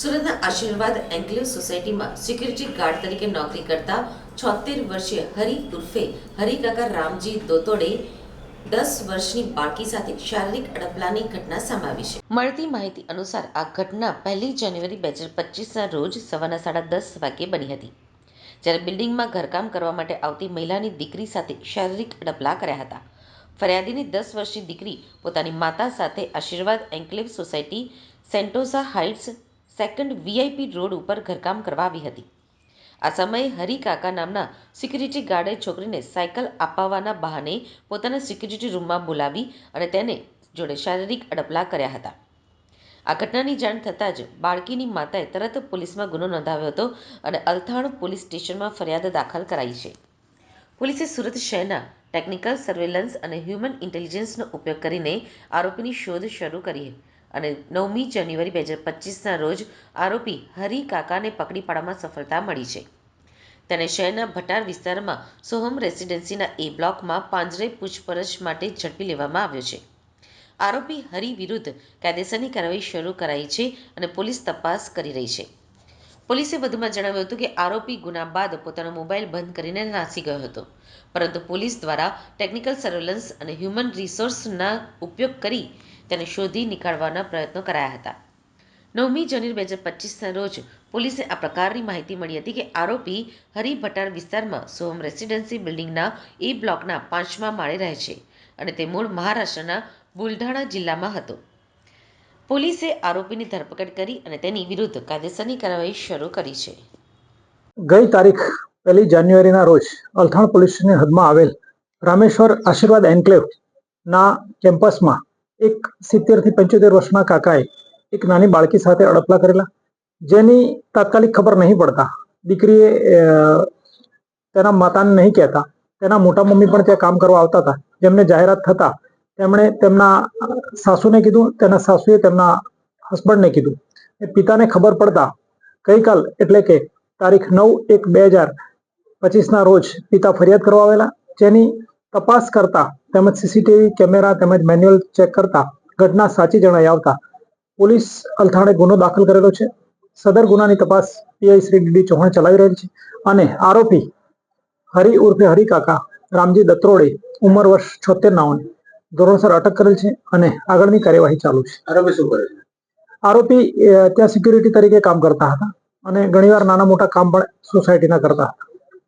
સુરતના આશીર્વાદ એન્કલેવ સોસાયટીમાં સિક્યુરિટી ગાર્ડ તરીકે નોકરી કરતા છોતેર વર્ષીય હરિ ઉર્ફે હરિકાકા રામજી દોતોડે દસ વર્ષની બાળકી સાથે શારીરિક અડપલાની ઘટના સામે છે. મળતી માહિતી અનુસાર આ ઘટના પહેલી જાન્યુઆરી બે હજાર પચીસના રોજ સવારના સાડા દસ વાગ્યે બની હતી. જ્યારે બિલ્ડિંગમાં ઘરકામ કરવા માટે આવતી મહિલાની દીકરી સાથે શારીરિક અડપલા કર્યા હતા. ફરિયાદીની દસ વર્ષની દીકરી પોતાની માતા સાથે Ashirwad enclave society Sentosa heights second VIP road ઉપર ઘરકામ કરવા આવી હતી. આ સમયે હરિકાકા નામના સિક્યુરિટી ગાર્ડે છોકરીને સાયકલ અપાવવાના બહાને પોતાના સિક્યુરિટી રૂમમાં બોલાવી અને તેને જોડે શારીરિક અડપલા કર્યા હતા. આ ઘટનાની જાણ થતાં જ બાળકીની માતાએ તરત પોલીસમાં ગુનો નોંધાવ્યો હતો અને અલથાણ પોલીસ સ્ટેશનમાં ફરિયાદ દાખલ કરાઈ છે. પોલીસે સુરત શહેરના ટેકનિકલ સર્વેલન્સ અને હ્યુમન ઇન્ટેલિજન્સનો ઉપયોગ કરીને આરોપીની શોધ શરૂ કરી અને નવમી જાન્યુઆરી બે હજાર પચીસના રોજ આરોપી હરિ કાકાને પકડી પાડવામાં સફળતા મળી છે. તેને શહેરના ભટાર વિસ્તારમાં સોહમ રેસિડેન્સીના એ બ્લોકમાં પાંજરે પૂછપરછ માટે ઝડપી લેવામાં આવ્યો છે. આરોપી હરિ વિરુદ્ધ કાયદેસરની કાર્યવાહી શરૂ કરાઈ છે અને પોલીસ તપાસ કરી રહી છે. પોલીસે વધુમાં જણાવ્યું હતું કે આરોપી ગુના બાદ પોતાનો મોબાઈલ બંધ કરીને નાસી ગયો હતો. પરંતુ પોલીસ દ્વારા ટેકનિકલ સર્વેલન્સ અને હ્યુમન રિસોર્સના ઉપયોગ કરી તેને શોધી નીકાળવાના પ્રયત્નો કરાયા હતા. નવમી જાન્યુઆરી બે હજાર પચીસના રોજ પોલીસે આ પ્રકારની માહિતી મળી હતી કે આરોપી હરિભટાર વિસ્તારમાં સોહમ રેસિડેન્સી બિલ્ડિંગના એ બ્લોકના પાંચમા માળે રહે છે અને તે મૂળ મહારાષ્ટ્રના બુલઢાણા જિલ્લામાં હતો. પોલીસે આરોપીની ધરપકડ કરી અને તેની વિરુદ્ધ કાયદેસરની કાર્યવાહી શરૂ કરી છે. ગઈ તારીખ પહેલી જાન્યુઆરીના રોજ અલથાણ પોલીસની હદમાં આવેલ રામેશ્વર આશીર્વાદ એન્કલેવ ના કેમ્પસમાં એક સિત્તેરથી પંચોતેર વર્ષના કાકાએ એક નાની બાળકી સાથે અડપલા કરેલા, જેની તાત્કાલિક ખબર નહીં પડતા. દીકરીએ તેના માતાને નહીં કહેતા. તેના મોટા મમ્મી પણ ત્યાં કામ કરવા આવતા હતા. જેમને જાહેરાત થતા, તેમણે તેમના સાસુને કીધું, તેના સાસુએ તેમના હસબન્ડને કીધું. એ પિતાને ખબર પડતા, ગઈકાલ એટલે કે તારીખ નવ એક બે હજાર પચીસના રોજ પિતા ફરિયાદ કરવા આવેલા, જેની તપાસ કરતા તેમજ સીસીટીવી કેમેરા તેમજ મેન્યુઅલ ચેક કરતા ઘટના સાચી જણાઈ આવતા પોલીસ અલથાણે ગુનો દાખલ કરેલો છે. સદર ગુનાની તપાસ પીઆઈ શ્રી ડીડી ચૌહાણ ચલાવી રહેલ છે અને આરોપી હરિ ઉર્ફે હરિકાકા રામજી દત્રોડે ઉંમર વર્ષ છોતેર નાઓને ધોરણસર અટક કરેલ છે અને આગળની કાર્યવાહી ચાલુ છે. આરોપી શું કરે આરોપી ત્યાં સિક્યુરિટી તરીકે કામ કરતા હતા અને ઘણીવાર નાના મોટા કામ પણ સોસાયટીના કરતા હતા.